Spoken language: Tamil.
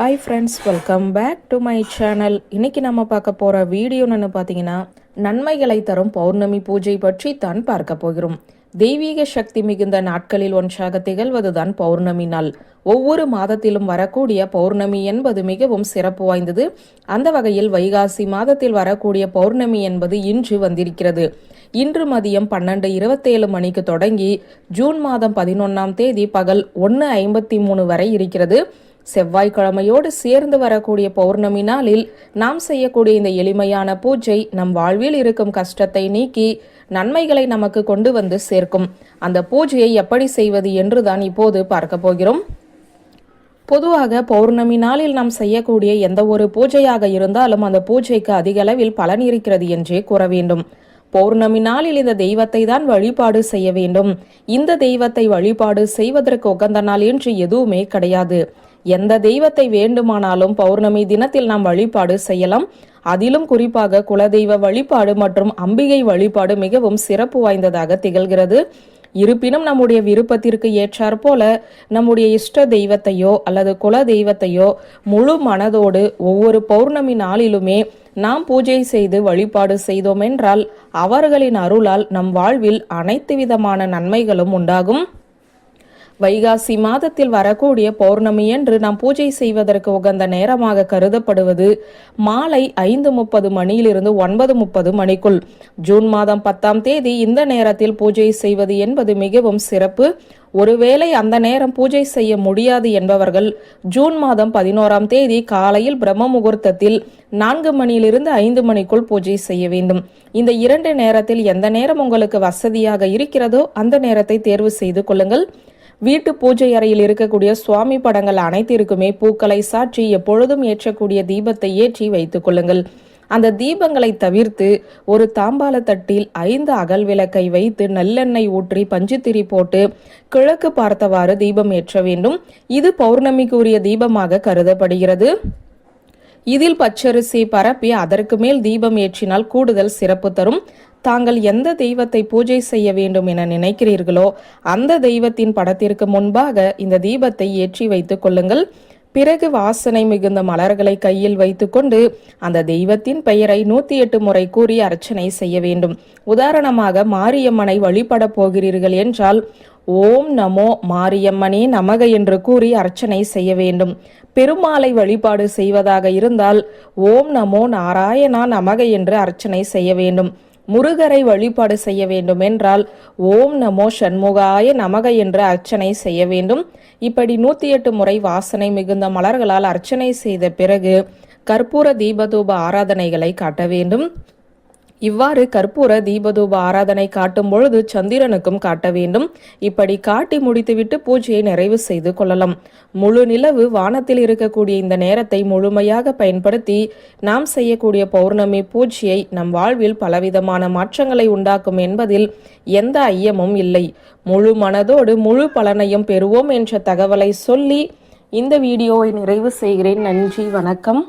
Hi friends welcome back to my channel இன்னைக்கு நம்ம பார்க்க போகிற வீடியோன்னு பார்த்தீங்கன்னா நன்மைகளை தரும் பௌர்ணமி பூஜை பற்றி தான் பார்க்க போகிறோம். தெய்வீக சக்தி மிகுந்த நாட்களில் ஒன்றாக திகழ்வதுதான் பௌர்ணமி நாள். ஒவ்வொரு மாதத்திலும் வரக்கூடிய பௌர்ணமி என்பது மிகவும் சிறப்பு வாய்ந்தது. அந்த வகையில் வைகாசி மாதத்தில் வரக்கூடிய பௌர்ணமி என்பது இன்று வந்திருக்கிறது. இன்று மதியம் பன்னெண்டு இருபத்தேழு மணிக்கு தொடங்கி ஜூன் மாதம் பதினொன்றாம் தேதி பகல் ஒன்று ஐம்பத்தி மூணு வரை இருக்கிறது. செவ்வாய்க்கிழமையோடு சேர்ந்து வரக்கூடிய பௌர்ணமி நாளில் நாம் செய்யக்கூடிய இந்த எளிமையான பூஜை நம் வாழ்வில் இருக்கும் கஷ்டத்தை நீக்கி நன்மைகளை நமக்கு கொண்டு வந்து சேர்க்கும். அந்த பூஜையை எப்படி செய்வது என்று தான் இப்போது பார்க்க போகிறோம். பொதுவாக பௌர்ணமி நாளில் நாம் செய்யக்கூடிய எந்த ஒரு பூஜையாக இருந்தாலும் அந்த பூஜைக்கு அதிக அளவில் பலன் இருக்கிறது என்றே கூற வேண்டும். பௌர்ணமி நாளில் இந்த தெய்வத்தை தான் வழிபாடு செய்ய வேண்டும். இந்த தெய்வத்தை வழிபாடு செய்வதற்கு உகந்த நாள் என்று எதுவுமே கிடையாது. எந்த தெய்வத்தை வேண்டுமானாலும் பௌர்ணமி தினத்தில் நாம் வழிபாடு செய்யலாம். அதிலும் குறிப்பாக குலதெய்வ வழிபாடு மற்றும் அம்பிகை வழிபாடு மிகவும் சிறப்பு வாய்ந்ததாக திகழ்கிறது. இருப்பினும் நம்முடைய விருப்பத்திற்கு ஏற்றாற் போல நம்முடைய இஷ்ட தெய்வத்தையோ அல்லது குல தெய்வத்தையோ முழு மனதோடு ஒவ்வொரு பௌர்ணமி நாளிலுமே நாம் பூஜை செய்து வழிபாடு செய்தோம் என்றால் அவர்களின் அருளால் நம் வாழ்வில் அனைத்து விதமான நன்மைகளும் உண்டாகும். வைகாசி மாதத்தில் வரக்கூடிய பௌர்ணமி என்று நாம் பூஜை செய்வதற்கு உகந்த நேரமாக கருதப்படுவது மாலை ஐந்து முப்பது மணியிலிருந்து ஒன்பது முப்பது மணிக்குள். ஜூன் மாதம் பத்தாம் தேதி இந்த நேரத்தில் பூஜை செய்வது என்பது மிகவும் சிறப்பு. ஒருவேளை அந்த நேரம் பூஜை செய்ய முடியாது என்பவர்கள் ஜூன் மாதம் பதினோராம் தேதி காலையில் பிரம்ம முகூர்த்தத்தில் நான்கு மணியிலிருந்து ஐந்து மணிக்குள் பூஜை செய்ய வேண்டும். இந்த இரண்டு நேரத்தில் எந்த நேரம் உங்களுக்கு வசதியாக இருக்கிறதோ அந்த நேரத்தை தேர்வு செய்து கொள்ளுங்கள். வீட்டு பூஜை அறையில் இருக்கக்கூடிய சுவாமி படங்கள் அனைத்திற்குமே பூக்களை சாற்றி எப்பொழுதும் ஏற்றக்கூடிய தீபத்தை ஏற்றி வைத்துக் கொள்ளுங்கள். அந்த தீபங்களை தவிர்த்து ஒரு தாம்பால தட்டில் ஐந்து அகல் விளக்கை வைத்து நல்லெண்ணெய் ஊற்றி பஞ்சுத்திரி போட்டு கிழக்கு பார்த்தவாறு தீபம் ஏற்ற வேண்டும். இது பௌர்ணமிக்குரிய தீபமாக கருதப்படுகிறது. இதில் பச்சரிசி பரப்பி அதற்கு மேல் தீபம் ஏற்றினால் கூடுதல் சிறப்பு தரும். தாங்கள் எந்த தெய்வத்தை பூஜை செய்ய வேண்டும் என நினைக்கிறீர்களோ அந்த தெய்வத்தின் படத்திற்கு முன்பாக இந்த தீபத்தை ஏற்றி வைத்துக் கொள்ளுங்கள். பிறகு வாசனை மிகுந்த மலர்களை கையில் வைத்துக்கொண்டு அந்த தெய்வத்தின் பெயரை நூத்தி எட்டு முறை கூறி அர்ச்சனை செய்ய வேண்டும். உதாரணமாக மாரியம்மனை வழிபட போகிறீர்கள் என்றால் ஓம் நமோ மாரியம்மனே நமக என்று கூறி அர்ச்சனை செய்ய வேண்டும். பெருமாளை வழிபாடு செய்வதாக இருந்தால் ஓம் நமோ நாராயணா நமக என்று அர்ச்சனை செய்ய வேண்டும். முருகரை வழிபாடு செய்ய வேண்டும் என்றால் ஓம் நமோ சண்முகாய நமக என்று அர்ச்சனை செய்ய வேண்டும். இப்படி நூத்தி எட்டு முறை வாசனை மிகுந்த மலர்களால் அர்ச்சனை செய்த பிறகு கற்பூர தீபதூப ஆராதனைகளை காட்ட வேண்டும். இவ்வாறு கற்பூர தீபதூப ஆராதனை காட்டும் பொழுது சந்திரனுக்கும் காட்ட வேண்டும். இப்படி காட்டி முடித்துவிட்டு பூஜையை நிறைவு செய்து கொள்ளலாம். முழு நிலவு வானத்தில் இருக்கக்கூடிய இந்த நேரத்தை முழுமையாக பயன்படுத்தி நாம் செய்யக்கூடிய பௌர்ணமி பூஜையை நம் வாழ்வில் பலவிதமான மாற்றங்களை உண்டாக்கும் என்பதில் எந்த ஐயமும் இல்லை. முழு மனதோடு முழு பலனையும் பெறுவோம் என்ற தகவலை சொல்லி இந்த வீடியோவை நிறைவு செய்கிறேன். நன்றி வணக்கம்.